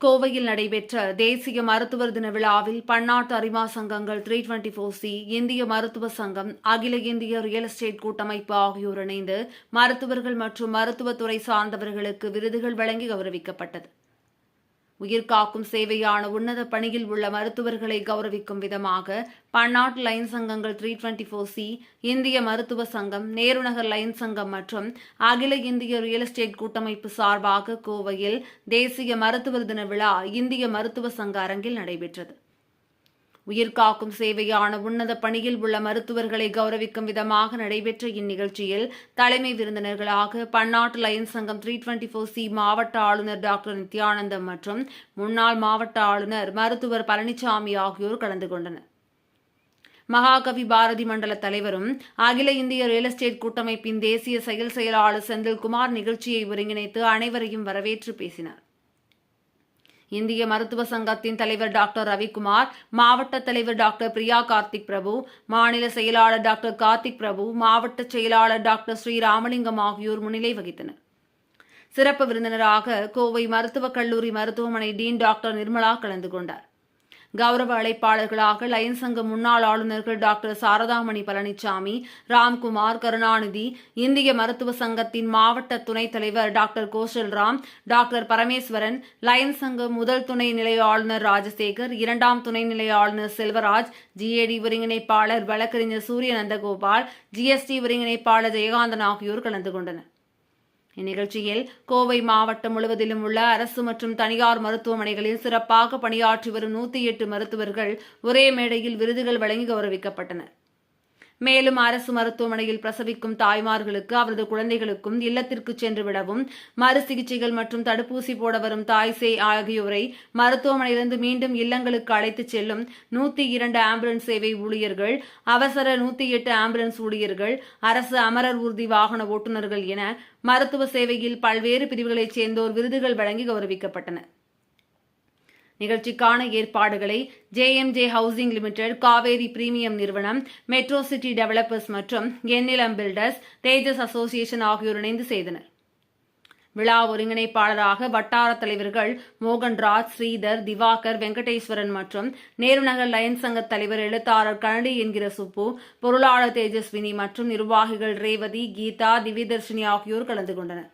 கோவையில் நடைபெற்ற தேசிய மருத்துவர் தின விழாவில் பன்னாட்டு அறிமா சங்கங்கள் த்ரீ டுவெண்டி ஃபோர் சி இந்திய மருத்துவ சங்கம் அகில இந்திய ரியல் எஸ்டேட் கூட்டமைப்பு ஆகியோர் இணைந்து மருத்துவர்கள் மற்றும் மருத்துவத்துறை சார்ந்தவர்களுக்கு விருதுகள் வழங்கி கௌரவிக்கப்பட்டது. உயிர்காக்கும் சேவையான உன்னத பணியில் உள்ள மருத்துவர்களை கௌரவிக்கும் விதமாக பன்னாட்டு லைன் சங்கங்கள் த்ரீ டுவெண்ட்டி ஃபோர் சி இந்திய மருத்துவ சங்கம் நேருநகர் லைன் சங்கம் மற்றும் அகில இந்திய ரியல் எஸ்டேட் கூட்டமைப்பு சார்பாக கோவையில் தேசிய மருத்துவர் தின விழா இந்திய மருத்துவ சங்க அரங்கில் நடைபெற்றது. உயிர்காக்கும் சேவையான உன்னத பணியில் உள்ள மருத்துவர்களை கௌரவிக்கும் விதமாக நடைபெற்ற இந்நிகழ்ச்சியில் தலைமை விருந்தினர்களாக பன்னாட்டு லயன் சங்கம் த்ரீ டுவெண்டி ஃபோர் சி மாவட்ட ஆளுநர் டாக்டர் நித்யானந்தம் மற்றும் முன்னாள் மாவட்ட ஆளுநர் மருத்துவர் பழனிசாமி ஆகியோர் கலந்து கொண்டனர். மகாகவி பாரதி மண்டல தலைவரும் அகில இந்திய ரியல் எஸ்டேட் கூட்டமைப்பின் தேசிய செயல் செயலாளர் செந்தில்குமார் நிகழ்ச்சியை ஒருங்கிணைத்து அனைவரையும் வரவேற்று பேசினார். இந்திய மருத்துவ சங்கத்தின் தலைவர் டாக்டர் ரவிக்குமார் மாவட்ட தலைவர் டாக்டர் பிரியா கார்த்திக் பிரபு மாநில செயலாளர் டாக்டர் கார்த்திக் பிரபு மாவட்ட செயலாளர் டாக்டர் ஸ்ரீராமலிங்கம் ஆகியோர் முன்னிலை வகித்தனர். சிறப்பு விருந்தினராக கோவை மருத்துவக் கல்லூரி மருத்துவமனை டீன் டாக்டர் நிர்மலா கலந்து கொண்டார். கௌரவ அழைப்பாளர்களாக லயன் சங்க முன்னாள் ஆளுநர்கள் டாக்டர் சாரதாமணி பழனிசாமி ராம்குமார் கருணாநிதி இந்திய மருத்துவ சங்கத்தின் மாவட்ட துணைத் தலைவர் doctor Koshal Ram doctor Parameswaran lion சங்க முதல் துணை நிலைய ஆளுநர் ராஜசேகர் இரண்டாம் துணை நிலைய ஆளுநர் செல்வராஜ் ஜிஏடி ஒருங்கிணைப்பாளர் வழக்கறிஞர் சூரிய நந்தகோபால் ஜிஎஸ்டி ஒருங்கிணைப்பாளர் ஜெயகாந்தன் ஆகியோர் கலந்து கொண்டனர். இந்நிகழ்ச்சியில் கோவை மாவட்டம் முழுவதிலும் உள்ள அரசு மற்றும் தனியார் மருத்துவமனைகளில் சிறப்பாக பணியாற்றி வரும் நூற்றி எட்டு மருத்துவர்கள் ஒரே மேடையில் விருதுகள் வழங்கி கௌரவிக்கப்பட்டனர். மேலும் அரசு மருத்துவமனையில் பிரசவிக்கும் தாய்மார்களுக்கு அவரது குழந்தைகளுக்கும் இல்லத்திற்கு சென்று விடவும் மறு சிகிச்சைகள் மற்றும் தடுப்பூசி போட வரும் தாய்சே ஆகியோரை மருத்துவமனையிலிருந்து மீண்டும் இல்லங்களுக்கு அழைத்துச் செல்லும் நூத்தி இரண்டு ஆம்புலன்ஸ் சேவை ஊழியர்கள் அவசர நூத்தி எட்டு ஆம்புலன்ஸ் ஊழியர்கள் அரசு அமரர் ஊர்தி வாகன ஓட்டுநர்கள் என மருத்துவ சேவையில் பல்வேறு பிரிவுகளைச் சேர்ந்தோர் விருதுகள் வழங்கி கௌரவிக்கப்பட்டனர். நிகழ்ச்சிக்கான ஏற்பாடுகளை JMJ housing limited Kaveri premium நிறுவனம் மெட்ரோ சிட்டி டெவலப்பர்ஸ் மற்றும் எண்ணிலம் பில்டர்ஸ் தேஜஸ் அசோசியேஷன் ஆகியோர் இணைந்து செய்தனர். விழா ஒருங்கிணைப்பாளராக வட்டார தலைவர்கள் மோகன்ராஜ் ஸ்ரீதர் திவாகர் வெங்கடேஸ்வரன் மற்றும் நேருநகர் லயன்ஸ் சங்க தலைவர் எழுத்தாளர் கனடி என்கிற சுப்பு பொருளாளர் தேஜஸ்வினி மற்றும் நிர்வாகிகள் ரேவதி கீதா திவ்யதர்ஷினி ஆகியோர் கலந்து கொண்டனர்.